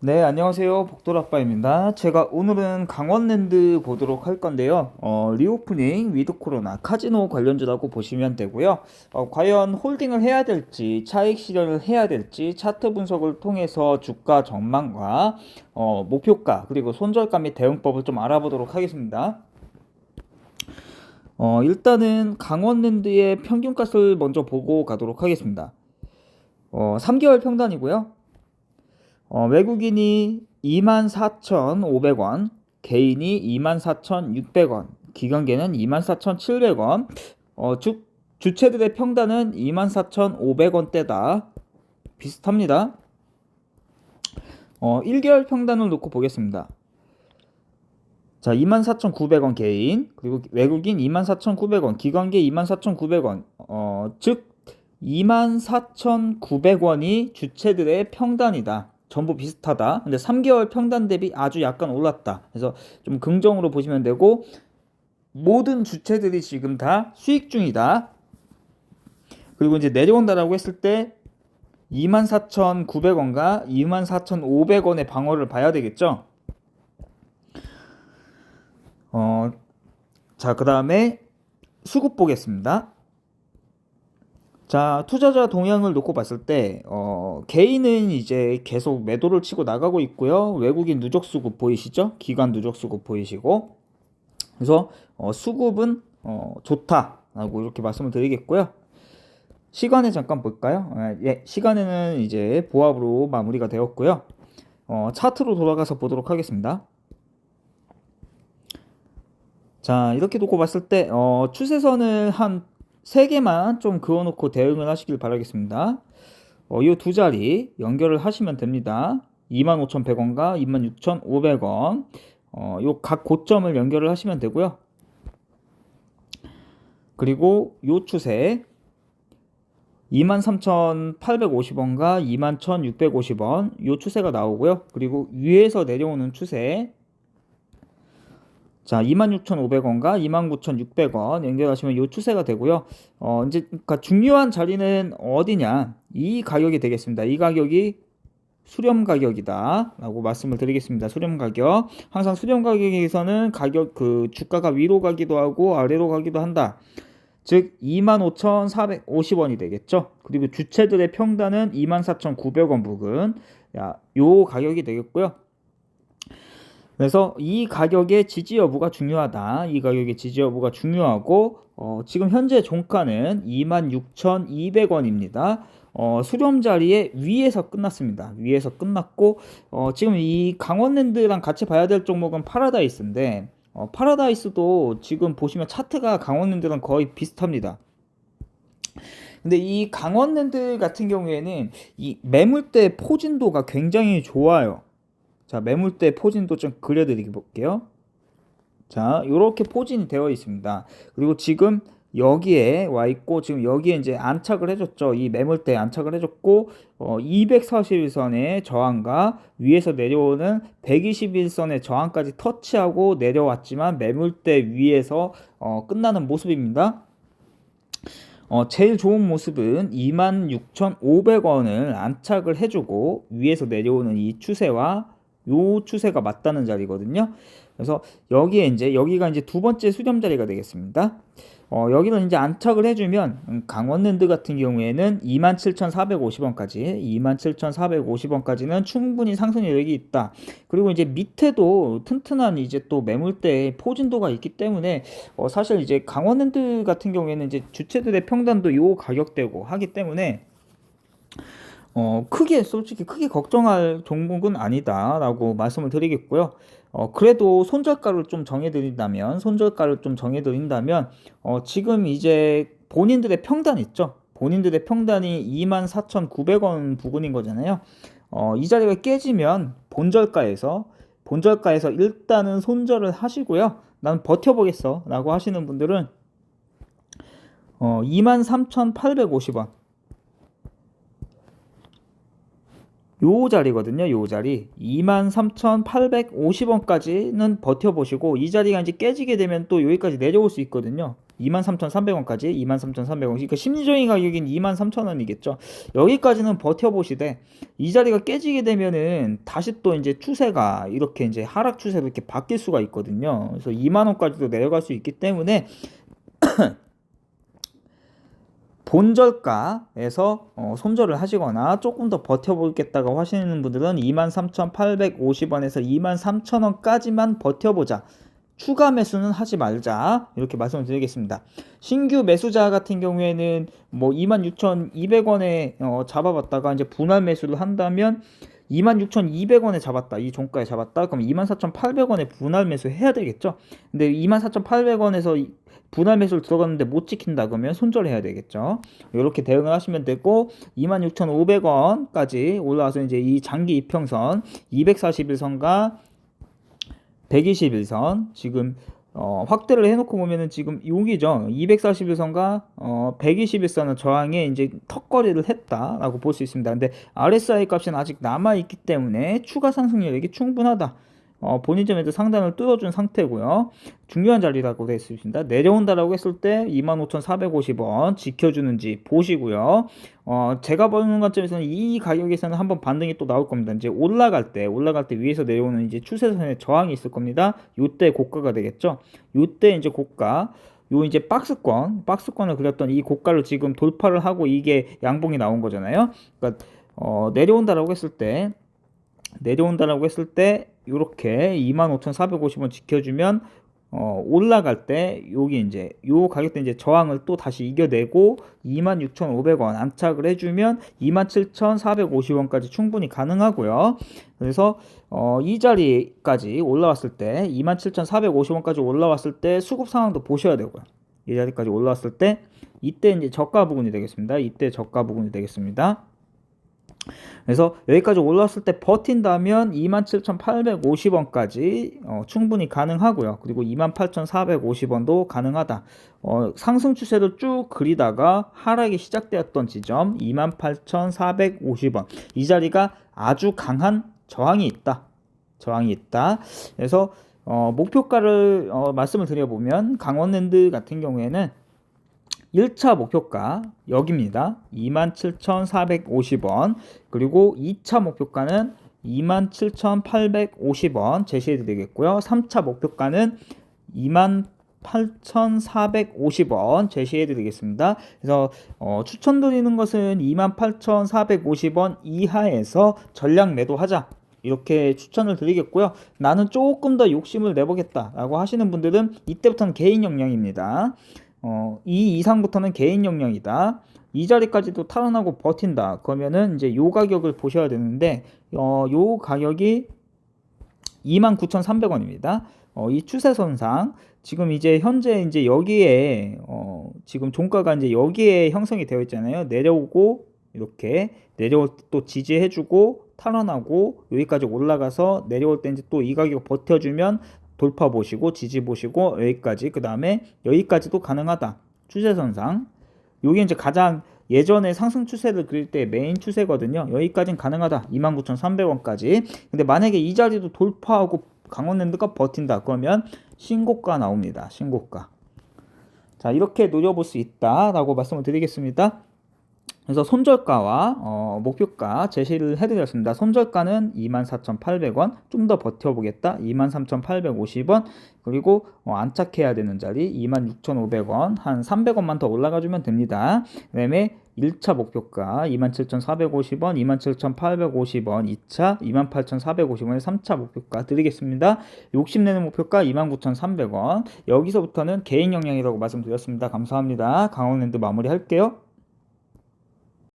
네, 안녕하세요. 복돌아빠입니다. 제가 오늘은 강원랜드 보도록 할 건데요. 어, 리오프닝, 위드 코로나, 카지노 관련주라고 보시면 되고요. 어, 과연 홀딩을 해야 될지, 차익 실현을 해야 될지, 차트 분석을 통해서 주가 전망과 어, 목표가, 그리고 손절가 및 대응법을 좀 알아보도록 하겠습니다. 어, 일단은 강원랜드의 평균값을 먼저 보고 가도록 하겠습니다. 어, 3개월 평단이고요. 어, 외국인이 24,500원, 개인이 24,600원, 기관계는 24,700원, 어, 주, 주체들의 평단은 24,500원대다. 비슷합니다. 어, 1개월 평단을 놓고 보겠습니다. 자, 24,900원 개인, 그리고 외국인 24,900원, 기관계 24,900원, 어, 즉, 24,900원이 주체들의 평단이다. 전부 비슷하다. 근데 3개월 평단 대비 아주 약간 올랐다. 그래서 좀 긍정으로 보시면 되고 모든 주체들이 지금 다 수익 중이다. 그리고 이제 내려온다라고 했을 때 24,900원과 24,500원의 방어를 봐야 되겠죠. 어, 자, 그 다음에 수급 보겠습니다. 자, 투자자 동향을 놓고 봤을 때, 어, 개인은 이제 계속 매도를 치고 나가고 있고요. 외국인 누적 수급 보이시죠? 기관 누적 수급 보이시고. 그래서, 어, 수급은, 어, 좋다라고 이렇게 말씀을 드리겠고요. 시간에 잠깐 볼까요? 아, 예, 시간에는 이제 보합으로 마무리가 되었고요. 어, 차트로 돌아가서 보도록 하겠습니다. 자, 이렇게 놓고 봤을 때, 어, 추세선을 한 세 개만 좀 그어놓고 대응을 하시길 바라겠습니다. 어, 이 두 자리 연결을 하시면 됩니다. 25,100원과 26,500원. 어, 요각 고점을 연결을 하시면 되고요. 그리고 요 추세 23,850원과 21,650원 요 추세가 나오고요. 그리고 위에서 내려오는 추세 자, 26,500원과 29,600원 연결하시면 이 추세가 되고요. 어, 이제 그러니까 중요한 자리는 어디냐? 이 가격이 되겠습니다. 이 가격이 수렴 가격이다라고 말씀을 드리겠습니다. 수렴 가격. 항상 수렴 가격에서는 가격 그 주가가 위로 가기도 하고 아래로 가기도 한다. 즉 25,450원이 되겠죠. 그리고 주체들의 평단은 24,900원 부근. 야, 요 가격이 되겠고요. 그래서 이 가격의 지지 여부가 중요하다. 이 가격의 지지 여부가 중요하고 어, 지금 현재 종가는 26,200원입니다. 어, 수렴 자리에 위에서 끝났습니다. 위에서 끝났고 어, 지금 이 강원랜드랑 같이 봐야 될 종목은 파라다이스인데 어, 파라다이스도 지금 보시면 차트가 강원랜드랑 거의 비슷합니다. 근데 이 강원랜드 같은 경우에는 이 매물대 포진도가 굉장히 좋아요. 자, 매물대 포진도 좀 그려드리게 볼게요. 자, 이렇게 포진이 되어 있습니다. 그리고 지금 여기에 와 있고 지금 여기에 이제 안착을 해줬죠. 이 매물대에 안착을 해줬고 어, 241선의 저항과 위에서 내려오는 121선의 저항까지 터치하고 내려왔지만 매물대 위에서 어, 끝나는 모습입니다. 어, 제일 좋은 모습은 26,500원을 안착을 해주고 위에서 내려오는 이 추세와 요 추세가 맞다는 자리거든요. 그래서 여기에 이제 여기가 이제 두 번째 수렴 자리가 되겠습니다. 어, 여기는 이제 안착을 해주면 음, 강원랜드 같은 경우에는 27,450원까지 27,450원까지는 충분히 상승 여력이 있다. 그리고 이제 밑에도 튼튼한 이제 또 매물대 포진도가 있기 때문에 어, 사실 이제 강원랜드 같은 경우에는 이제 주체들의 평단도 요 가격대고 하기 때문에 어, 크게 솔직히 크게 걱정할 종목은 아니다라고 말씀을 드리겠고요. 어, 그래도 손절가를 좀 정해드린다면 손절가를 좀 정해드린다면 어, 지금 이제 본인들의 평단 있죠. 본인들의 평단이 24,900원 부근인 거잖아요. 어, 이 자리가 깨지면 본절가에서 본절가에서 일단은 손절을 하시고요. 난 버텨보겠어 라고 하시는 분들은 어, 23,850원 요 자리거든요. 요 자리 23,850원까지는 버텨보시고 이 자리가 이제 깨지게 되면 또 여기까지 내려올 수 있거든요. 23,300원까지 23,300원 그러니까 심리적인 가격인 23,000원이겠죠. 여기까지는 버텨보시되 이 자리가 깨지게 되면은 다시 또 이제 추세가 이렇게 이제 하락 추세로 이렇게 바뀔 수가 있거든요. 그래서 2만 원까지도 내려갈 수 있기 때문에 본절가에서 어, 손절을 하시거나 조금 더 버텨보겠다고 하시는 분들은 23,850원에서 23,000원까지만 버텨보자. 추가 매수는 하지 말자. 이렇게 말씀을 드리겠습니다. 신규 매수자 같은 경우에는 뭐 26,200원에 어, 잡아봤다가 이제 분할 매수를 한다면 26,200원에 잡았다. 이 종가에 잡았다. 그럼 24,800원에 분할 매수 해야 되겠죠. 근데 24,800원에서 분할 매수를 들어갔는데 못 지킨다 그러면 손절해야 되겠죠. 이렇게 대응을 하시면 되고 26,500원까지 올라와서 이제 이 장기 이평선 241선과 121선 지금 어, 확대를 해놓고 보면은 지금 여기죠. 241선과 어, 121선은 저항에 이제 턱걸이를 했다라고 볼 수 있습니다. 근데 RSI 값은 아직 남아 있기 때문에 추가 상승 여력이 충분하다. 어, 본인 점에도 상단을 뚫어준 상태고요. 중요한 자리라고 되어 있습니다. 내려온다라고 했을 때 25,450원 지켜주는지 보시고요. 어, 제가 보는 관점에서는 이 가격에서는 한번 반등이 또 나올 겁니다. 이제 올라갈 때, 올라갈 때 위에서 내려오는 이제 추세선의 저항이 있을 겁니다. 요때 고가가 되겠죠. 요때 이제 고가. 요 이제 박스권, 박스권을 그렸던 이 고가를 지금 돌파를 하고 이게 양봉이 나온 거잖아요. 그러니까 어, 내려온다라고 했을 때 내려온다라고 했을 때 이렇게 25,450원 지켜주면 어, 올라갈 때 여기 이제 요 가격대 이제 저항을 또 다시 이겨내고 26,500원 안착을 해주면 27,450원까지 충분히 가능하고요. 그래서 어, 이 자리까지 올라왔을 때 27,450원까지 올라왔을 때 수급 상황도 보셔야 되고요. 이 자리까지 올라왔을 때 이때 이제 저가 부분이 되겠습니다. 이때 저가 부분이 되겠습니다. 그래서 여기까지 올랐을 때 버틴다면 27,850원까지 어, 충분히 가능하고요. 그리고 28,450원도 가능하다. 어, 상승 추세를 쭉 그리다가 하락이 시작되었던 지점 28,450원. 이 자리가 아주 강한 저항이 있다. 저항이 있다. 그래서 어, 목표가를 어, 말씀을 드려보면 강원랜드 같은 경우에는 1차 목표가 여기입니다. 27,450원. 그리고 2차 목표가는 27,850원 제시해 드리겠고요. 3차 목표가는 28,450원 제시해 드리겠습니다. 그래서 어, 추천드리는 것은 28,450원 이하에서 전량 매도하자. 이렇게 추천을 드리겠고요. 나는 조금 더 욕심을 내보겠다라고 하시는 분들은 이때부터는 개인 역량입니다. 어, 이 이상부터는 개인 역량이다. 이 자리까지도 탈환하고 버틴다. 그러면은 이제 요 가격을 보셔야 되는데 어, 요 가격이 29,300원입니다. 어, 이 추세선상 지금 이제 현재 이제 여기에 어, 지금 종가가 이제 여기에 형성이 되어 있잖아요. 내려오고 이렇게 내려올 때 또 지지해주고 탈환하고 여기까지 올라가서 내려올 때 이제 또 이 가격 버텨주면 돌파 보시고 지지 보시고 여기까지 그 다음에 여기까지도 가능하다. 추세선상. 요게 이제 가장 예전에 상승 추세를 그릴 때 메인 추세거든요. 여기까지는 가능하다. 29,300원까지. 근데 만약에 이 자리도 돌파하고 강원랜드가 버틴다. 그러면 신고가 나옵니다. 신고가. 자 이렇게 노려볼 수 있다라고 말씀을 드리겠습니다 그래서 손절가와 어, 목표가 제시를 해드렸습니다. 손절가는 24,800원, 좀 더 버텨보겠다 23,850원, 그리고 어, 안착해야 되는 자리 26,500원, 한 300원만 더 올라가주면 됩니다. 그 다음에 1차 목표가 27,450원, 27,850원, 2차 28,450원에 3차 목표가 드리겠습니다. 욕심내는 목표가 29,300원. 여기서부터는 개인 역량이라고 말씀드렸습니다. 감사합니다. 강원랜드 마무리할게요.